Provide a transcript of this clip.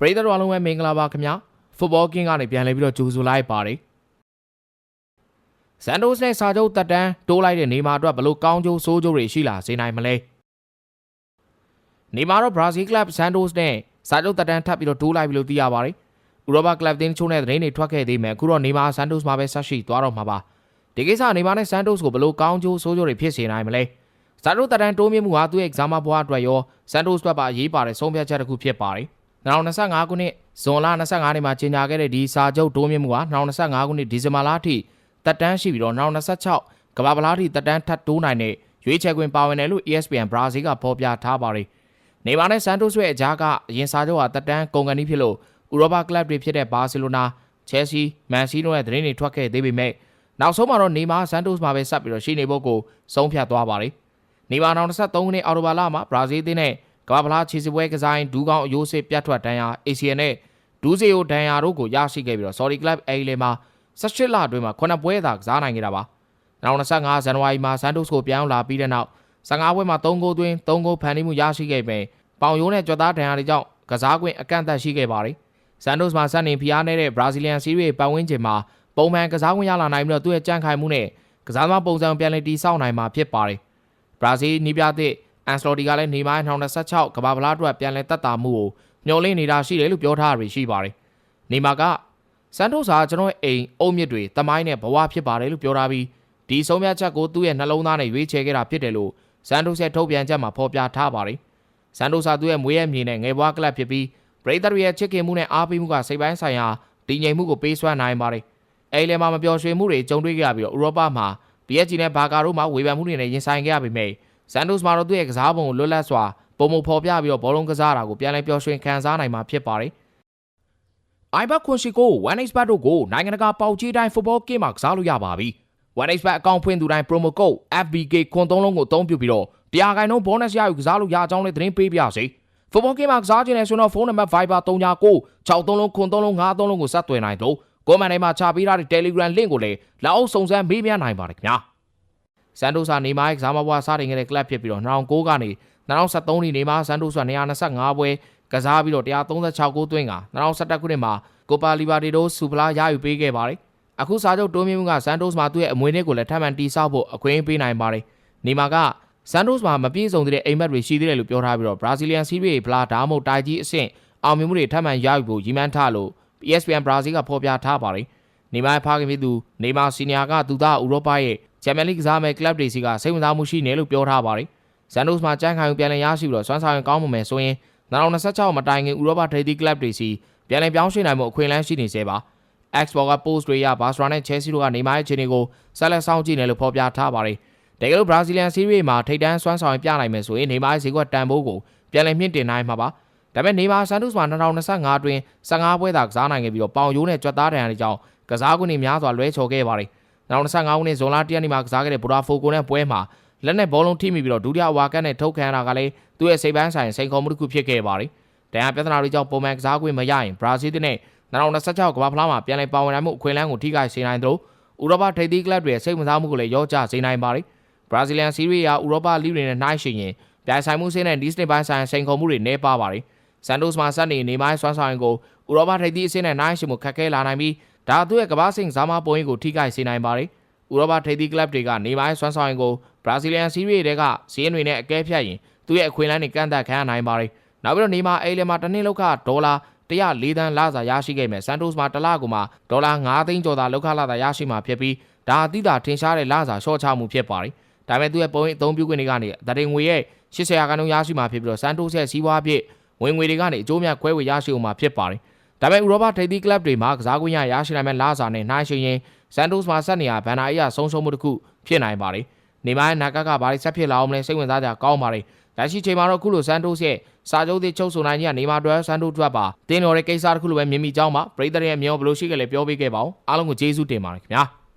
ပရိသတ်တော်အားလုံးပဲမင်္ဂလာပါခင်ဗျာဖုတ်ဘောကင်းကနေပြန်လဲပြီးတော့ကြိုဆိုလိုက်ပါတယ်ဆန်တိုစ်နဲ့စာချုပ်တက်တန်းတိုးလိုက်တဲ့နေမာအတွက်ဘလို့ကောင်းကျိုးဆိုးကျိုးတွေရှိလာစေနိုင်မလဲနေမာတော့ဘရာဇီးကလပ်ဆန်တိုစ်နဲ့စာချုပ်တက်တန်းထပ်ပြီးတော့တိုးလိုက်ပြီလို့သိရပါတယ်ဥရောပကလပ်တင်းချိုးတဲ့သတင်းတွေထွက်ခဲ့သေးမယ်အခုတော့နေမာဆန်တိုစ်မှာပဲဆက်ရှိသွားတော့မှာပါဒီကိစ္စနေမာနဲ့ဆန်တိုစ်ကိုဘလို့ကောင်းကျိုးဆိုးကျိုးတွေဖြစ်စေနိုင်မလဲစာချုပ်တက်တန်းတိုးမြင့်မှုဟာသူ့ရဲ့ exam ဘွားအတွက်ရောဆန်တိုစ်အတွက်ပါအရေးပါတဲ့ဆုံးဖြတ်ချက်တစ်ခုဖြစ်ပါတယ် 2025ခုနှစ်ဇွန်လ25နေ့မှာကြေညာခဲ့တဲ့ဒီစာချုပ်တိုးမြင့်မှုဟာ2025ခုနှစ်ဒီဇင်ဘာလအထိတက်တန်းရှိပြီးတော့2026ကမ္ဘာပလားအထိတက်တန်းထပ်တိုးနိုင်တဲ့ရွေးချယ်ခွင့်ပါဝင်တယ်လို့ ESPN ဘရာဇီးကဖော်ပြထားပါတယ်။နေမာနဲ့ဆန်တိုစ်ရဲ့အကြားကအရင်စာချုပ်ဟာတက်တန်းကုန်ကန်ပြီးဖြစ်လို့ဥရောပကလပ်တွေဖြစ်တဲ့ဘာစီလိုနာ၊ချယ်ဆီ၊မန်စီးတို့ရဲ့သတင်းတွေထွက်ခဲ့သေးပေမဲ့နောက်ဆုံးမှာတော့နေမာဆန်တိုစ်မှာပဲဆက်ပြီးတော့ရှိနေဖို့ကိုဆုံးဖြတ်သွားပါတယ်။နေမာ2023ခုနှစ်အော်တိုဘာလမှာဘရာဇီးတင်းနဲ့ ကမ္ဘာပလားခြေစစ်ပွဲကစားရင်ဒူးကောင်းအယိုးစစ်ပြတ်ထွက်တန်းရာ ACN နဲ့ဒူးစီယိုဒန်ယာတို့ကိုရရှိခဲ့ပြီးတော့ Saudi Club A လေမှာ18လအတွင်းမှာ9ပွဲသာကစားနိုင်ခဲ့တာပါ။နောက်25ဇန်နဝါရီမှာ Santos ကိုပြောင်းလာပြီးတဲ့နောက်15ပွဲမှာ3ဂိုးသွင်း3ဂိုးဖန်တီးမှုရရှိခဲ့ပေပေါင်ရိုးနဲ့ကြွက်သားဒဏ်ရာတွေကြောင့်ကစားကွင်းအကန့်အသတ်ရှိခဲ့ပါတယ်။ Santos မှာစတင်ဖိအားနေတဲ့ Brazilian Serie ပတ်ဝန်းကျင်မှာပုံမှန်ကစားခွင့်ရလာနိုင်ပြီးတော့သူ့ရဲ့ကြန့်ခိုင်မှုနဲ့ကစားသမားပုံစံပြန်လည်တည်ဆောက်နိုင်မှာဖြစ်ပါတယ်။ Brazil နီးပြတဲ့အ န်စလော်တီကလည်းနေမိုင်း2026ကမ္ဘာပလားအတွက်ပြန်လည်တက်တာမှုကိုမျှော်လင့်နေတာရှိတယ်လို့ပြောထားရရှိပါတယ်။နေမာကစန်တိုစာကျွန်တော်ရဲ့အိမ်အုံမြစ်တွေတမိုင်းနဲ့ဘဝဖြစ်ပါတယ်လို့ပြောထားပြီးဒီဆုံးဖြတ်ချက်ကိုသူ့ရဲ့နှလုံးသားနဲ့ရွေးချယ်ခဲ့တာဖြစ်တယ်လို့စန်တိုစ်ရဲ့ထုတ်ပြန်ချက်မှာဖော်ပြထားပါတယ်။စန်တိုစာသူ့ရဲ့မွေးရမြေနဲ့ငယ်ဘွားကလပ်ဖြစ်ပြီးပရိသတ်ရဲ့ချစ်ခင်မှုနဲ့အားပေးမှုကစိတ်ပိုင်းဆိုင်ရာတည်ငြိမ်မှုကိုပေးစွမ်းနိုင်ပါတယ်။အဲလည်းမှာမပျော်ရွှင်မှုတွေကြုံတွေ့ခဲ့ရပြီးတော့ဥရောပမှာ PSG နဲ့ဘာကာတို့မှာဝေဖန်မှုတွေနဲ့ရင်ဆိုင်ခဲ့ရပေမဲ့ ဆန်တိုစ်မှာတော့သူ့ရဲ့ကစားပုံကိုလွတ်လပ်စွာပုံမဖော်ပြပြီးတော့ဘောလုံးကစားတာကိုပြန်လည်ပျော်ရွှင်ခံစားနိုင်မှာဖြစ်ပါတယ်။ iBet ခွန်ရှိကို 1xbet တို့ကိုနိုင်ငံတကာပေါက်ကြီးတိုင်း football game မှာကစားလို့ရပါပြီ။ 1xbet အကောင့်ဖွင့်သူတိုင်း promo code FBK ခွန်သုံးလုံးကိုအသုံးပြုပြီးတော့တရားခိုင်နှုန်း bonus ရယူကစားလို့ရအောင်လည်းသတင်းပေးပြစေ။ football game မှာကစားခြင်းနဲ့ဆိုတော့ဖုန်းနံပါတ် Viber 39 6သုံးလုံးခွန်သုံးလုံး5သုံးလုံးကိုဆက်သွယ်နိုင်တော့ကိုမန်တိုင်းမှာချပေးထားတဲ့ Telegram link ကိုလည်းလက်အောက်စုံစမ်းမေးမြန်းနိုင်ပါတယ်ခင်ဗျာ။ ဆန်တိုဆာနေမာရဲ့ကစားမဘွားစတင်ခဲ့တဲ့ club ဖြစ်ပြီးတော့2009ကနေ2013နှစ်နေမှာဆန်တိုဆာ225ပွဲကစားပြီးတော့136ဂိုးသွင်းက2017ခုနှစ်မှာကိုပါလီဘာတီဒိုစူပလာရယူပေးခဲ့ပါတယ်။အခုစာချုပ်တိုးမြင့်မှုကဆန်တိုစ်မှာသူ့ရဲ့အမွေနှစ်ကိုလည်းထပ်မံတီးဆောက်ဖို့အခွင့်အရေးပေးနိုင်ပါတယ်။နေမာကဆန်တိုစ်မှာမပြည့်စုံသေးတဲ့အိမ်မက်တွေရှိသေးတယ်လို့ပြောထားပြီးတော့ Brazilian Serie A ဖလားဒါမှမဟုတ်တိုင်ကြီးအဆင့်အောင်မြင်မှုတွေထပ်မံရယူဖို့ရည်မှန်းထားလို့ ESPN Brazil ကဖော်ပြထားပါတယ်။နေမာဖခင်ဖြစ်သူနေမာစီနီယာကသူသားဥရောပရဲ့ ချန်ပီယံလိကစားမဲ့ကလပ်တွေစီကစိတ်ဝင်စားမှုရှိနေလို့ပြောထားပါတယ်။ဇန်ဒိုစ်မှာကြမ်းခိုင်ပြန်လည်ရရှိပြီးတော့စွမ်းဆောင်ရင်ကောင်းမှုမယ်ဆိုရင်2026မတိုင်ခင်ဥရောပထိပ်သီးကလပ်တွေစီပြန်လည်ပြောင်းရွှေ့နိုင်မှုအခွင့်အလမ်းရှိနေသေးပါ။ Xbox က post တွေရဘာစရာနဲ့ Chelsea တို့ကနေမာရဲ့ခြေနေကိုဆက်လက်ဆောင်ကြည့်နေလို့ဖော်ပြထားပါတယ်။တကယ်လို့ Brazilian Serie မှာထိပ်တန်းစွမ်းဆောင်ပြနိုင်မယ်ဆိုရင်နေမာရဲ့ဈေးကွက်တန်ဖိုးကိုပြန်လည်မြင့်တင်နိုင်မှာပါ။ဒါပေမဲ့နေမာဆန်တုစ်မှာ2025အတွင်း15ပွဲသာကစားနိုင်ခဲ့ပြီးတော့ပေါင်ရိုးနဲ့ကြွက်သားတန်ရာတွေကြောင့်ကစားကွင်းတွေများစွာလွဲချော်ခဲ့ပါတယ်။ 2025ခုနှစ်ဇွန်လ1ရက်နေ့မှာကစားခဲ့တဲ့ဘူရာဖိုကိုနဲ့ပွဲမှာလက်နဲ့ဘောလုံးထိမိပြီးတော့ဒုတိယဝါကတ်နဲ့ထုတ်ခံရတာကလည်းသူ့ရဲ့စိတ်ပိုင်းဆိုင်စိန်ခေါ်မှုတစ်ခုဖြစ်ခဲ့ပါတယ်။တရားပြဿနာတွေကြောင့်ပုံမှန်ကစားခွင့်မရရင်ဘရာဇီးနဲ့2026ကမ္ဘာဖလားမှာပြန်လည်ပါဝင်နိုင်မှုအခွင့်အလမ်းကိုထိခိုက်စေနိုင်သလိုဥရောပထိပ်သီးကလပ်တွေစိတ်ဝင်စားမှုကိုလည်းရောကျစေနိုင်ပါတယ်။ဘရာဇီလီယန်စီးရီးယားဥရောပလိတွေနဲ့နှိုင်းယှဉ်ရင်ပြိုင်ဆိုင်မှုစင်းနဲ့ဒီစနစ်ပိုင်းဆိုင်စိန်ခေါ်မှုတွေနည်းပါပါတယ်။ဆန်တိုစ်မှာစနေနေမိုင်းစွမ်းဆောင်ရင်ကိုဥရောပထိပ်သီးအဆင့်နဲ့နှိုင်းယှဉ်မှုခက်ခဲလာနိုင်ပြီး ဒါသူ့ရဲ့ကမ္ဘာ့စိန်ဇာမပုံရိပ်ကိုထိခိုက်စေနိုင်ပါတယ်။ဥရောပထိပ်သီးကလပ်တွေကနေမိုင်းစွမ်းဆောင်ရင်ကိုဘရာဇီလီယန်စီးရီးတွေကဇီးရင်တွေနဲ့အကဲဖြတ်ရင်သူ့ရဲ့အခွင့်အလမ်းတွေကန့်သက်ခံရနိုင်ပါတယ်။နောက်ပြီးတော့နေမာအေးလမှာတစ်နှစ်လောက်ကဒေါ်လာ104သန်းလစာရရှိခဲ့မယ်ဆန်တိုစ်မှာတစ်လကိုမှဒေါ်လာ9သိန်းကျော်သာလောက်ခလာသာရရှိမှာဖြစ်ပြီးဒါအသီးသာထင်ရှားတဲ့လစာရှော့ချမှုဖြစ်ပါတယ်။ဒါပေမဲ့သူ့ရဲ့ပုံရိပ်အသုံးပြုခွင့်တွေကနေတတိငွေရဲ့80ရာခိုင်နှုန်းရရှိမှာဖြစ်ပြီးတော့ဆန်တိုစ်ရဲ့စီးပွားဖြစ်ဝင်ငွေတွေကနေအကျိုးများခွဲဝေရရှိအောင်မှာဖြစ်ပါတယ်။ ဒါပေမဲ့ဥရောပထိပ်သီးကလပ်တွေမှာကစားကွင်းရရရှိနိုင်မဲ့လစာနဲ့နှိုင်းယှဉ်ရင်ဆန်တိုစ်မှာဆက်နေရဘန်နာအရာဆုံးရှုံးမှုတစ်ခုဖြစ်နိုင်ပါတယ်။နေမိုင်းနာကကဘာတွေဆက်ဖြစ်လာအောင်လဲစိတ်ဝင်စားကြကောင်းပါတယ်။လက်ရှိချိန်မှာတော့ခုလိုဆန်တိုစ်ရဲ့စာချုပ်သစ်ချုပ်ဆိုနိုင်ကြီးကနေမာတွဲဆန်တိုထွက်ပါတင်းတော်တဲ့ကိစ္စတစ်ခုလိုပဲမြင်မိကြောင်းပါပရိသတ်ရဲ့မြောဘလို့ရှိခဲ့လဲပြောပေးခဲ့ပါအောင်အားလုံးကိုကျေးဇူးတင်ပါတယ်ခင်ဗျာ။